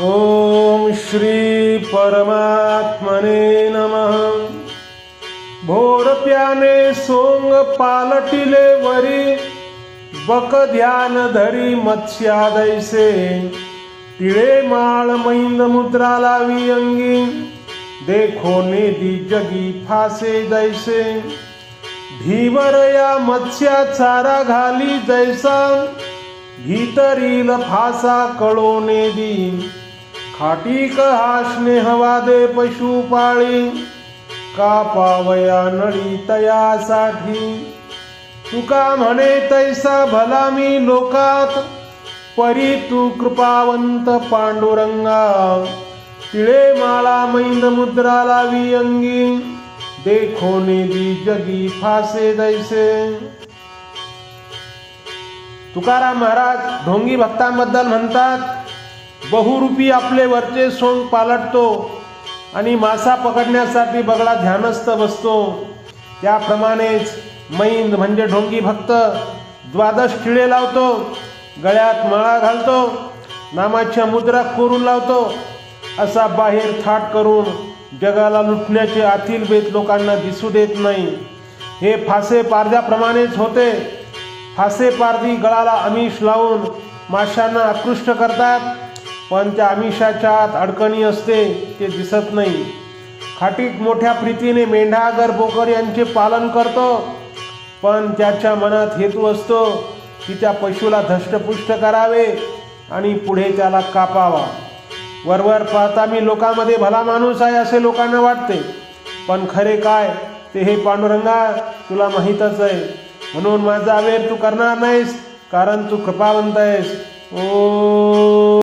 ॐ श्री परमात्मने नमः। भोरप्याने सोंग पालटिले वरी बक ध्यान धरी मत्स्यादैसे तिळे माळ मैंद मुद्रा लावी अंगी देखो नेदी जगी फासे दैसे भीवर या मत्स्या चारा घाली जैसा भीतरील फासा कळोने दी खाटीक हा स्नेहवा दे पशु पाळी. का पावया नळी तयासाठी. तुका म्हणे तैसा भला मी लोकात. परी तू कृपावंत पांडुरंगा. तिळे माळा मैंद मुद्रा लावी अंगी. देखो दी जगी फासे दैसे. तुकाराम महाराज ढोंगी भक्तांबद्दल म्हणतात बहुरूपी आपले वरचे सोंग पालटतो आणि मासा पकडण्यासाठी बगळा ध्यानस्थ बसतो. त्याप्रमाणेच मैंद म्हणजे ढोंगी भक्त द्वादश टिळे लावतो गळ्यात माळा घालतो नामाच्या मुद्रा कोरून लावतो. असा बाहेर थाट करून जगाला लुटण्याचे आतील बेत लोकांना दिसू देत नाही. हे फासे पारजाप्रमाणेच होते. फासे पारधी गळाला आमिष लावून माशांना आकृष्ट करतात. पण त्या आमिषाच्या आत अडकणी असते ते दिसत नाही. खाटीक मोठ्या प्रीतीने मेंढागर बोकर यांचे पालन करतो. पण त्याच्या मनात हेतू असतो की त्या पशुला धष्टपुष्ट करावे आणि पुढे त्याला कापावा. वरवर पाहता मी लोकांमध्ये भला माणूस आहे असे लोकांना वाटते. पण खरे काय ते हे पांडुरंगा तुला माहीतच आहे. म्हणून माझा अवेर तू करणार नाहीस कारण तू कृपावंत आहेस. ओ